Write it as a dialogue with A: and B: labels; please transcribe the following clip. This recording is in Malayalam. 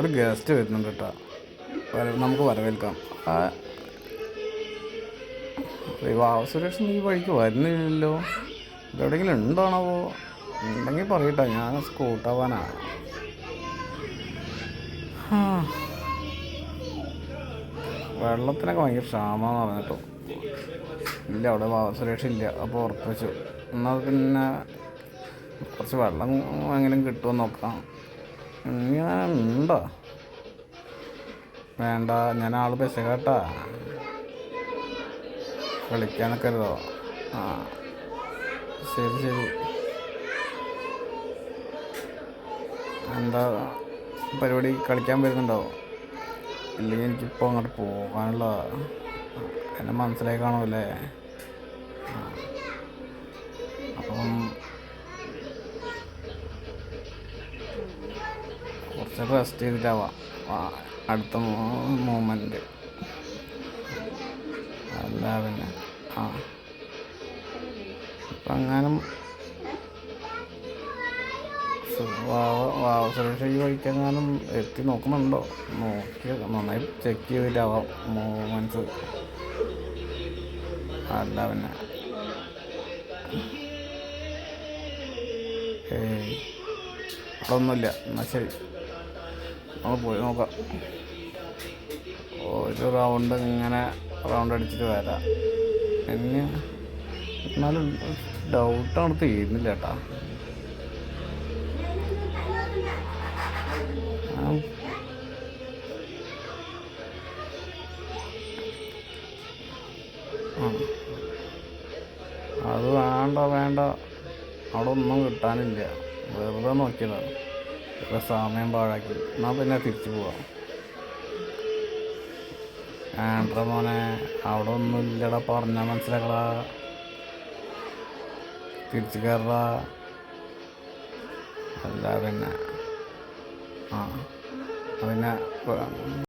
A: ഒരു ഗസ്റ്റ് വരുന്നുണ്ട് കേട്ടോ. നമുക്ക് വരവേൽക്കാം. സുരക്ഷ ഈ വഴിക്ക് വരുന്നില്ലല്ലോ. ഇതെവിടെയെങ്കിലും ഉണ്ടാണോ ഉണ്ടെങ്കിൽ പറയട്ടെ ഞാൻ സ്കൂട്ടാവാനാണ്. വെള്ളത്തിനൊക്കെ ഭയങ്കര ക്ഷാമെന്ന് പറഞ്ഞിട്ടോ. ഇല്ല അവിടെ വിവാഹ സുരക്ഷ ഇല്ല. അപ്പോൾ ഉറപ്പ് വെച്ചു. എന്നാൽ പിന്നെ കുറച്ച് വെള്ളം എങ്ങനെയും കിട്ടുമെന്ന് നോക്കാം. ഉണ്ടോ വേണ്ട ഞാൻ ആൾ കേട്ടാ വിളിക്കാനൊക്കെ അരുതോ ആ ശരി ശരി. എന്താ പരിപാടി? കളിക്കാൻ വരുന്നുണ്ടോ? ഇല്ലെങ്കിൽ എനിക്കിപ്പോൾ അങ്ങോട്ട് പോകാനുള്ള എന്നെ മനസ്സിലായി കാണുമല്ലേ കുറച്ച് റെസ്റ്റ് ചെയ്തിട്ടാവാം അടുത്ത മൂമെന്റ് അല്ല പിന്നെ? ആ. അപ്പം അങ്ങനെ വാവ സുരക്ഷ ഈ എത്തി നോക്കുന്നുണ്ടോ? നോക്കി നന്നായി ചെക്ക് ചെയ്തിട്ടാവാം മൂമെന്റ്സ് അല്ല പിന്നെ? ഏയ്. ഒന്നുമില്ല. എന്നാൽ ശരി. നമുക്ക് പോയി നോക്കാം. ഒരു റൗണ്ട് ഇങ്ങനെ റൗണ്ട് അടിച്ചിട്ട് വരാം. പിന്നെ എന്നാലും ഡൗട്ടാണ് തീരുന്നില്ല കേട്ടാ. അത് വേണ്ട വേണ്ട. അവിടെ ഒന്നും കിട്ടാനില്ല. വെറുതെ നോക്കിയതാണ്. ഇപ്പൊ സമയം പാഴാക്കി. എന്നാൽ പിന്നെ തിരിച്ചു പോവാം. ആൻഡ്ര മോനെ അവിടെ ഒന്നും ഇല്ലടാ പറഞ്ഞാൽ മനസ്സിലാക്കടാ. തിരിച്ചു കയറടാ അല്ല പിന്നെ ആ പിന്നെ